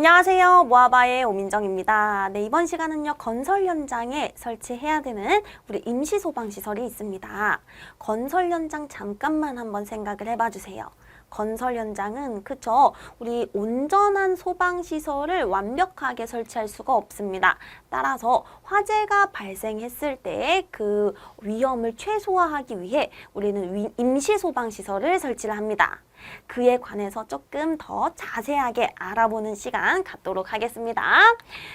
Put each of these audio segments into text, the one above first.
안녕하세요. 모아바의 오민정입니다. 네, 이번 시간은요, 건설 현장에 설치해야 되는 우리 임시 소방시설이 있습니다. 건설 현장 잠깐만 한번 생각을 해봐 주세요. 건설 현장은 그쵸 우리 온전한 소방 시설을 완벽하게 설치할 수가 없습니다. 따라서 화재가 발생했을 때 그 위험을 최소화하기 위해 우리는 위- 임시 소방 시설을 설치를 합니다. 그에 관해서 조금 더 자세하게 알아보는 시간 갖도록 하겠습니다.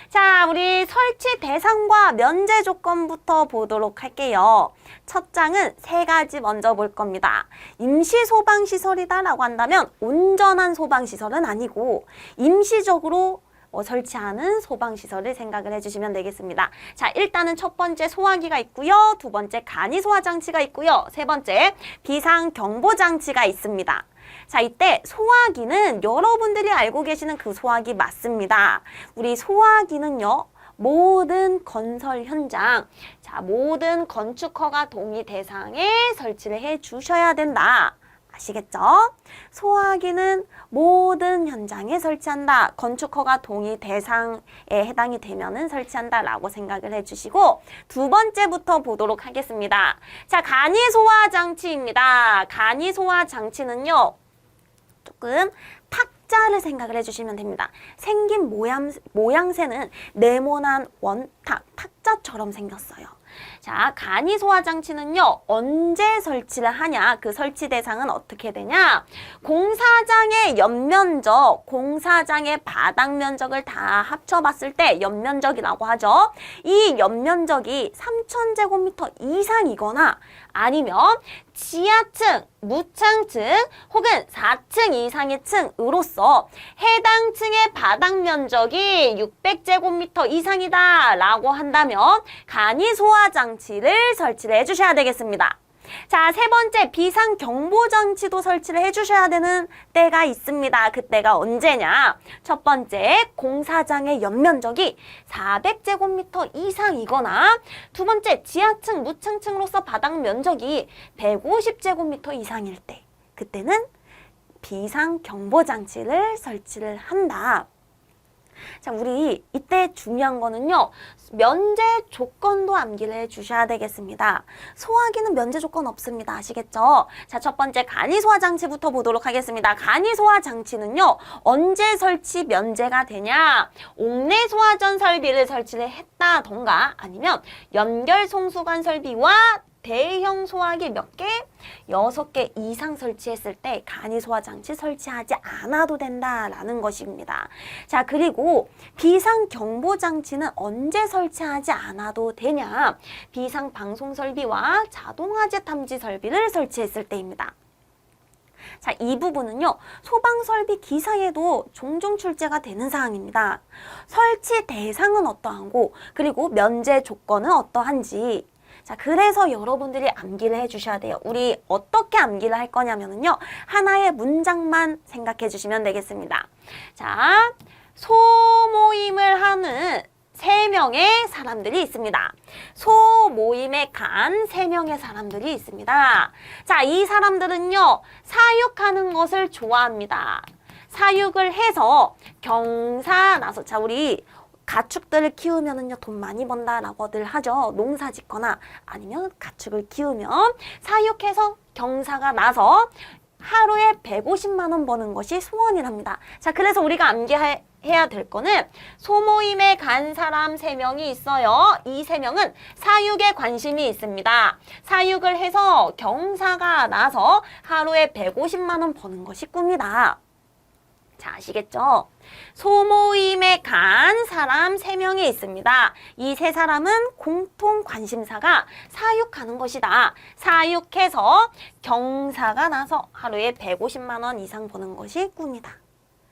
자, 우리 설치 대상과 면제 조건부터 보도록 할게요. 첫 장은 세 가지 먼저 볼 겁니다. 임시 소방 시설이다라고 한다면 온전한 소방 시설은 아니고 임시적으로 어, 설치하는 소방 시설을 생각을 해주시면 되겠습니다. 자, 일단은 첫 번째 소화기가 있고요, 두 번째 간이 소화 장치가 있고요, 세 번째 비상 경보 장치가 있습니다. 자, 이때 소화기는 여러분들이 알고 계시는 그 소화기 맞습니다. 우리 소화기는요. 모든 건설 현장, 자, 모든 건축허가 동의 대상에 설치를 해 주셔야 된다. 아시겠죠? 소화기는 모든 현장에 설치한다. 건축허가 동의 대상에 해당이 되면은 설치한다 라고 생각을 해주시고 두 번째부터 보도록 하겠습니다. 자, 간이 소화 장치입니다. 간이 소화 장치는요. 조금 탁자를 생각을 해주시면 됩니다. 생긴 모양, 모양새는 네모난 원탁, 탁자처럼 생겼어요. 자, 간이 소화 장치는요, 언제 설치를 하냐? 그 설치 대상은 어떻게 되냐? 공사장의 연면적, 공사장의 바닥 면적을 다 합쳐 봤을 때 연면적이라고 하죠. 이 연면적이 3,000제곱미터 이상이거나 아니면 지하층, 무창층 혹은 4층 이상의 층으로서 해당 층의 바닥 면적이 600제곱미터 이상이다 라고 한다면 간이 소화 장 치를 설치를 해주셔야 되겠습니다. 자, 세 번째 비상 경보 장치도 설치를 해주셔야 되는 때가 있습니다. 그때가 언제냐? 첫 번째 공사장의 연면적이 400제곱미터 이상이거나 두 번째 지하층, 무층층으로서 바닥 면적이 150제곱미터 이상일 때 그때는 비상 경보 장치를 설치를 한다. 자, 우리 이때 중요한 거는요. 면제 조건도 암기를 해 주셔야 되겠습니다. 소화기는 면제 조건 없습니다. 아시겠죠? 자, 첫 번째 간이 소화 장치부터 보도록 하겠습니다. 간이 소화 장치는요. 언제 설치 면제가 되냐? 옥내 소화전 설비를 설치를 했다던가 아니면 연결 송수관 설비와 대형 소화기 몇 개? 여섯 개 이상 설치했을 때 간이 소화 장치 설치하지 않아도 된다라는 것입니다. 자, 그리고 비상 경보 장치는 언제 설치하지 않아도 되냐? 비상 방송 설비와 자동 화재 탐지 설비를 설치했을 때입니다. 자, 이 부분은요, 소방설비 기사에도 종종 출제가 되는 사항입니다. 설치 대상은 어떠한고, 그리고 면제 조건은 어떠한지, 자, 그래서 여러분들이 암기를 해주셔야 돼요. 우리 어떻게 암기를 할 거냐면요. 하나의 문장만 생각해 주시면 되겠습니다. 자, 소모임을 하는 세 명의 사람들이 있습니다. 소모임에 간 세 명의 사람들이 있습니다. 자, 이 사람들은요, 사육하는 것을 좋아합니다. 사육을 해서 경사 나서, 자, 우리 가축들을 키우면은요 돈 많이 번다라고들 하죠. 농사 짓거나 아니면 가축을 키우면 사육해서 경사가 나서 하루에 150만 원 버는 것이 소원이랍니다. 자, 그래서 우리가 암기해야 될 거는 소모임에 간 사람 세명이 있어요. 이 세명은 사육에 관심이 있습니다. 사육을 해서 경사가 나서 하루에 150만 원 버는 것이 꿈이다. 자, 아시겠죠? 소모임에 간 사람 세명이 있습니다. 이 세 사람은 공통 관심사가 사육하는 것이다. 사육해서 경사가 나서 하루에 150만 원 이상 버는 것이 꿈이다.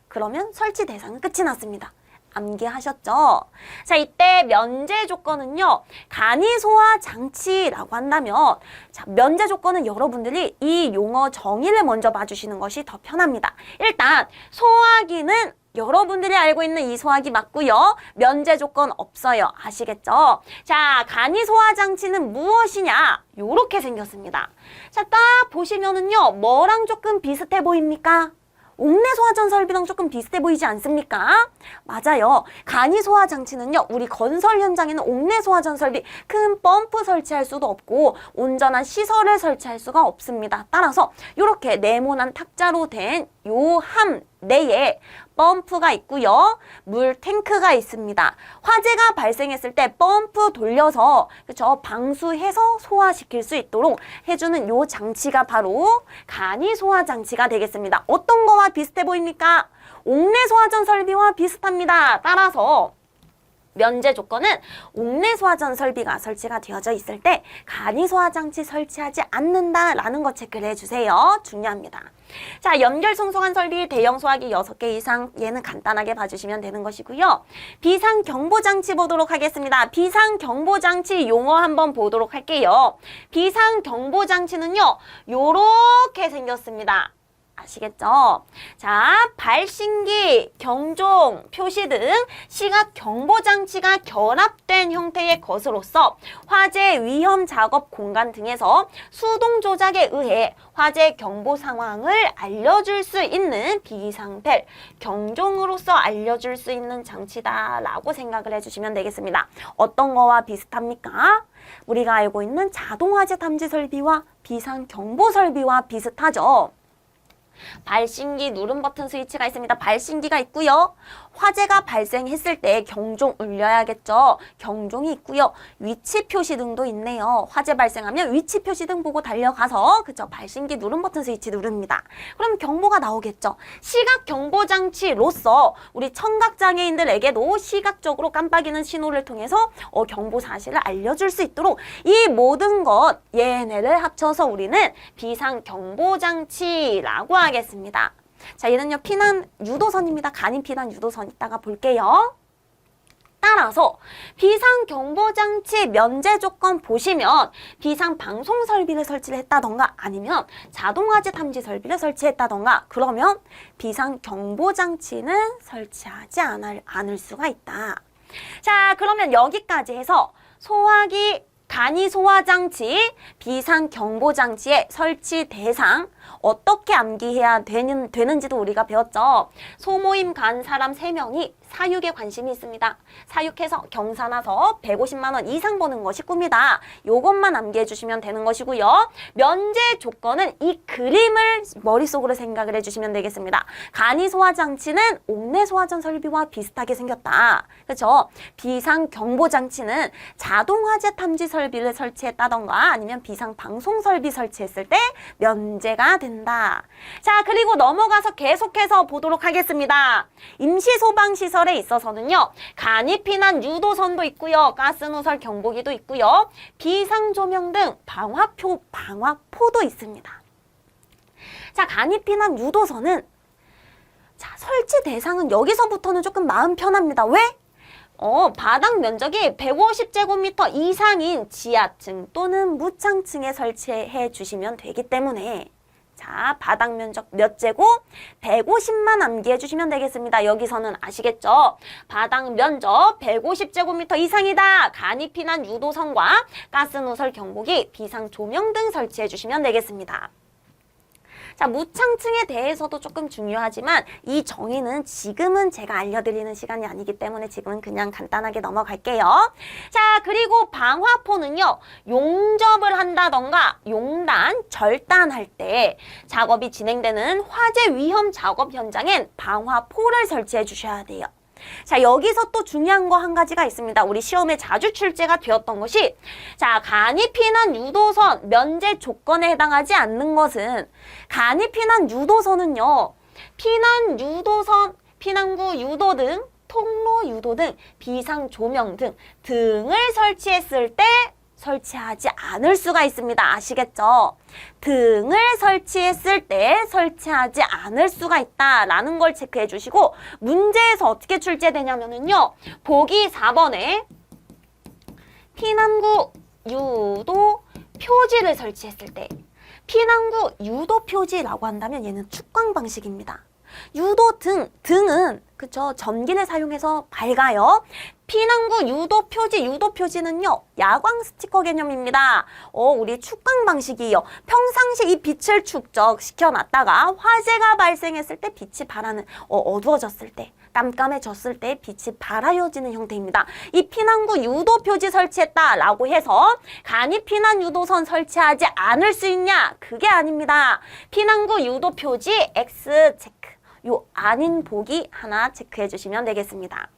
그러면 설치 대상은 끝이 났습니다. 암기하셨죠? 자, 이때 면제 조건은요, 간이 소화 장치라고 한다면, 자, 면제 조건은 여러분들이 이 용어 정의를 먼저 봐주시는 것이 더 편합니다. 일단, 소화기는 여러분들이 알고 있는 이 소화기 맞고요. 면제 조건 없어요. 아시겠죠? 자, 간이 소화 장치는 무엇이냐? 요렇게 생겼습니다. 자, 딱 보시면은요. 뭐랑 조금 비슷해 보입니까? 옥내 소화전 설비랑 조금 비슷해 보이지 않습니까? 맞아요. 간이 소화 장치는요, 우리 건설 현장에는 옥내 소화전 설비 큰 펌프 설치할 수도 없고 온전한 시설을 설치할 수가 없습니다. 따라서 이렇게 네모난 탁자로 된 요 함 내에 펌프가 있고요. 물 탱크가 있습니다. 화재가 발생했을 때 펌프 돌려서 그쵸 방수해서 소화시킬 수 있도록 해주는 요 장치가 바로 간이 소화 장치가 되겠습니다. 어떤 거와 비슷해 보입니까? 옥내 소화전 설비와 비슷합니다. 따라서 면제 조건은 옥내 소화전 설비가 설치가 되어져 있을 때 간이 소화 장치 설치하지 않는다라는 거 체크를 해주세요. 중요합니다. 자, 연결 송송한 설비 대형 소화기 6개 이상 얘는 간단하게 봐주시면 되는 것이고요. 비상 경보 장치 보도록 하겠습니다. 비상 경보 장치 용어 한번 보도록 할게요. 비상 경보 장치는요. 요렇게 생겼습니다. 아시겠죠? 자, 발신기, 경종, 표시 등 시각 경보 장치가 결합된 형태의 것으로서 화재 위험 작업 공간 등에서 수동 조작에 의해 화재 경보 상황을 알려줄 수 있는 비상벨, 경종으로서 알려줄 수 있는 장치다라고 생각을 해주시면 되겠습니다. 어떤 거와 비슷합니까? 우리가 알고 있는 자동화재 탐지 설비와 비상 경보 설비와 비슷하죠. 발신기 누름 버튼 스위치가 있습니다. 발신기가 있고요. 화재가 발생했을 때 경종 울려야겠죠. 경종이 있고요. 위치 표시 등도 있네요. 화재 발생하면 위치 표시 등 보고 달려가서 그죠? 발신기 누름 버튼 스위치 누릅니다. 그럼 경보가 나오겠죠. 시각 경보 장치로서 우리 청각 장애인들에게도 시각적으로 깜빡이는 신호를 통해서 어, 경보 사실을 알려줄 수 있도록 이 모든 것 얘네를 합쳐서 우리는 비상 경보 장치라고 하겠습니다. 자, 얘는요, 피난 유도선입니다. 간이 피난 유도선 이따가 볼게요. 따라서 비상 경보 장치 면제 조건 보시면 비상 방송 설비를 설치를 했다던가 아니면 자동화재 탐지 설비를 설치했다던가 그러면 비상 경보 장치는 설치하지 않을, 않을 수가 있다. 자, 그러면 여기까지 해서 소화기 간이 소화 장치, 비상 경보 장치의 설치 대상 어떻게 암기해야 되는, 되는지도 우리가 배웠죠. 소모임 간 사람 세명이 사육에 관심이 있습니다. 사육해서 경사나서 150만 원 이상 버는 것이 꿈이다. 요것만 암기해 주시면 되는 것이고요. 면제 조건은 이 그림을 머릿속으로 생각을 해 주시면 되겠습니다. 간이 소화 장치는 옥내 소화전 설비와 비슷하게 생겼다. 그렇죠? 비상 경보 장치는 자동 화재 탐지 설비를 설치했다던가 아니면 비상 방송 설비 설치했을 때 면제가 된다. 자, 그리고 넘어가서 계속해서 보도록 하겠습니다. 임시 소방 시설에 있어서는요. 간이 피난 유도선도 있고요. 가스 누설 경보기도 있고요. 비상 조명 등 방화표 방화포도 있습니다. 자, 간이 피난 유도선은 자, 설치 대상은 여기서부터는 조금 마음 편합니다. 왜? 어, 바닥 면적이 150제곱미터 이상인 지하층 또는 무창층에 설치해 주시면 되기 때문에 자, 바닥 면적 몇 제곱? 150만 암기해 주시면 되겠습니다. 여기서는 아시겠죠? 바닥 면적 150제곱미터 이상이다. 간이 피난 유도선과 가스 누설 경보기, 비상 조명 등 설치해 주시면 되겠습니다. 자, 무창층에 대해서도 조금 중요하지만 이 정의는 지금은 제가 알려드리는 시간이 아니기 때문에 지금은 그냥 간단하게 넘어갈게요. 자, 그리고 방화포는요, 용접을 한다던가 용단, 절단할 때 작업이 진행되는 화재 위험 작업 현장엔 방화포를 설치해 주셔야 돼요. 자, 여기서 또 중요한 거 한 가지가 있습니다. 우리 시험에 자주 출제가 되었던 것이 자, 간이 피난 유도선 면제 조건에 해당하지 않는 것은 간이 피난 유도선은요. 피난 유도선, 피난구 유도 등 통로 유도 등 비상 조명 등 등을 설치했을 때 설치하지 않을 수가 있습니다. 아시겠죠? 등을 설치했을 때 설치하지 않을 수가 있다라는 걸 체크해 주시고 문제에서 어떻게 출제되냐면은요. 보기 4번에 피난구 유도 표지를 설치했을 때 피난구 유도 표지라고 한다면 얘는 축광 방식입니다. 유도 등, 등은 그쵸 전기를 사용해서 밝아요. 피난구 유도 표지, 유도 표지는요, 야광 스티커 개념입니다. 어, 우리 축광 방식이요. 평상시 이 빛을 축적시켜 놨다가 화재가 발생했을 때 빛이 발하는, 어, 어두워졌을 때, 깜깜해졌을 때 빛이 발하여지는 형태입니다. 이 피난구 유도 표지 설치했다라고 해서 간이 피난 유도선 설치하지 않을 수 있냐? 그게 아닙니다. 피난구 유도 표지 X. 요 아닌 보기 하나 체크해 주시면 되겠습니다.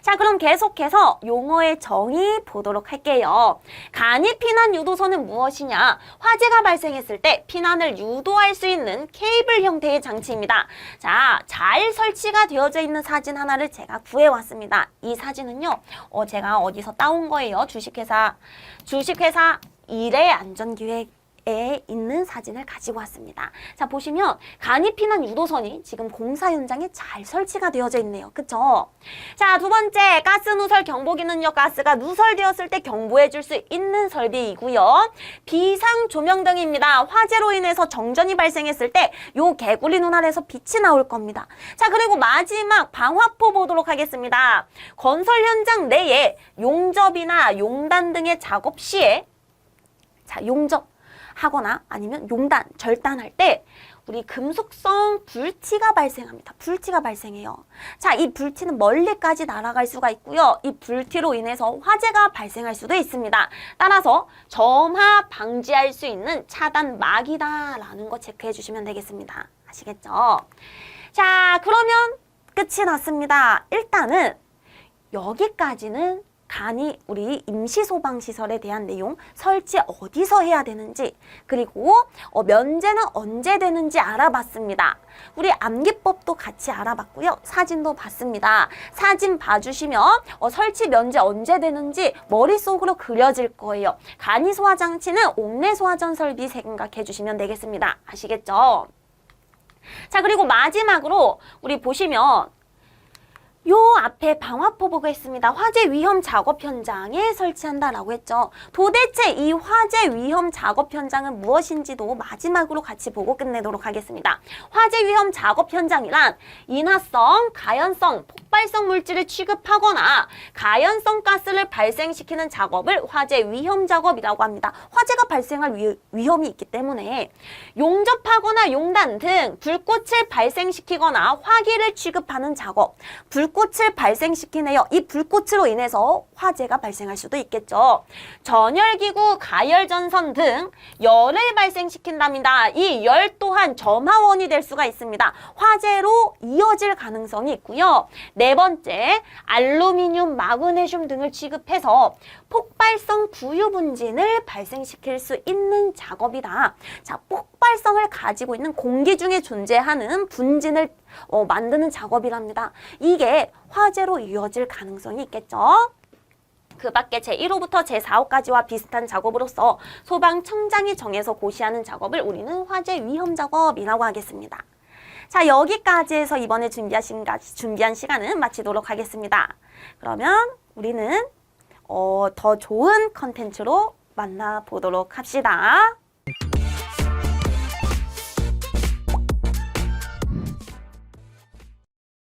자, 그럼 계속해서 용어의 정의 보도록 할게요. 간이 피난 유도선은 무엇이냐? 화재가 발생했을 때 피난을 유도할 수 있는 케이블 형태의 장치입니다. 자, 잘 설치가 되어져 있는 사진 하나를 제가 구해왔습니다. 이 사진은요, 어, 제가 어디서 따온 거예요. 주식회사, 주식회사 일의 안전기획 에 있는 사진을 가지고 왔습니다. 자, 보시면 간이 피난 유도선이 지금 공사 현장에 잘 설치가 되어져 있네요. 그쵸? 자, 두 번째, 가스 누설 경보기는요, 가스가 누설되었을 때 경보해 줄 수 있는 설비이고요. 비상 조명등입니다. 화재로 인해서 정전이 발생했을 때 요 개구리 눈 아래서 빛이 나올 겁니다. 자, 그리고 마지막 방화포 보도록 하겠습니다. 건설 현장 내에 용접이나 용단 등의 작업 시에 자, 용접 하거나 아니면 용단, 절단할 때 우리 금속성 불티가 발생합니다. 불티가 발생해요. 자, 이 불티는 멀리까지 날아갈 수가 있고요. 이 불티로 인해서 화재가 발생할 수도 있습니다. 따라서 점화 방지할 수 있는 차단 막이다라는 거 체크해 주시면 되겠습니다. 아시겠죠? 자, 그러면 끝이 났습니다. 일단은 여기까지는 간이 우리 임시소방시설에 대한 내용, 설치 어디서 해야 되는지, 그리고 어, 면제는 언제 되는지 알아봤습니다. 우리 암기법도 같이 알아봤고요. 사진도 봤습니다. 사진 봐주시면 어, 설치 면제 언제 되는지 머릿속으로 그려질 거예요. 간이 소화장치는 옥내 소화전 설비 생각해 주시면 되겠습니다. 아시겠죠? 자, 그리고 마지막으로 우리 보시면 요 앞에 방화포 보고 있습니다. 화재 위험 작업 현장에 설치한다라고 했죠. 도대체 이 화재 위험 작업 현장은 무엇인지도 마지막으로 같이 보고 끝내도록 하겠습니다. 화재 위험 작업 현장이란 인화성, 가연성, 폭발성 물질을 취급하거나 가연성 가스를 발생시키는 작업을 화재 위험 작업이라고 합니다. 화재가 발생할 위, 위험이 있기 때문에 용접하거나 용단 등 불꽃을 발생시키거나 화기를 취급하는 작업, 불 꽃을 발생시키네요. 이 불꽃으로 인해서 화재가 발생할 수도 있겠죠. 전열기구, 가열전선 등 열을 발생시킨답니다. 이 열 또한 점화원이 될 수가 있습니다. 화재로 이어질 가능성이 있고요. 네 번째, 알루미늄, 마그네슘 등을 취급해서 폭발성 부유 분진을 발생시킬 수 있는 작업이다. 자, 폭발성을 가지고 있는 공기 중에 존재하는 분진을 어, 만드는 작업이랍니다. 이게 화재로 이어질 가능성이 있겠죠. 그 밖에 제1호부터 제4호까지와 비슷한 작업으로서 소방청장이 정해서 고시하는 작업을 우리는 화재 위험 작업이라고 하겠습니다. 자, 여기까지 해서 이번에 준비하신, 준비한 시간은 마치도록 하겠습니다. 그러면 우리는 어, 더 좋은 컨텐츠로 만나보도록 합시다.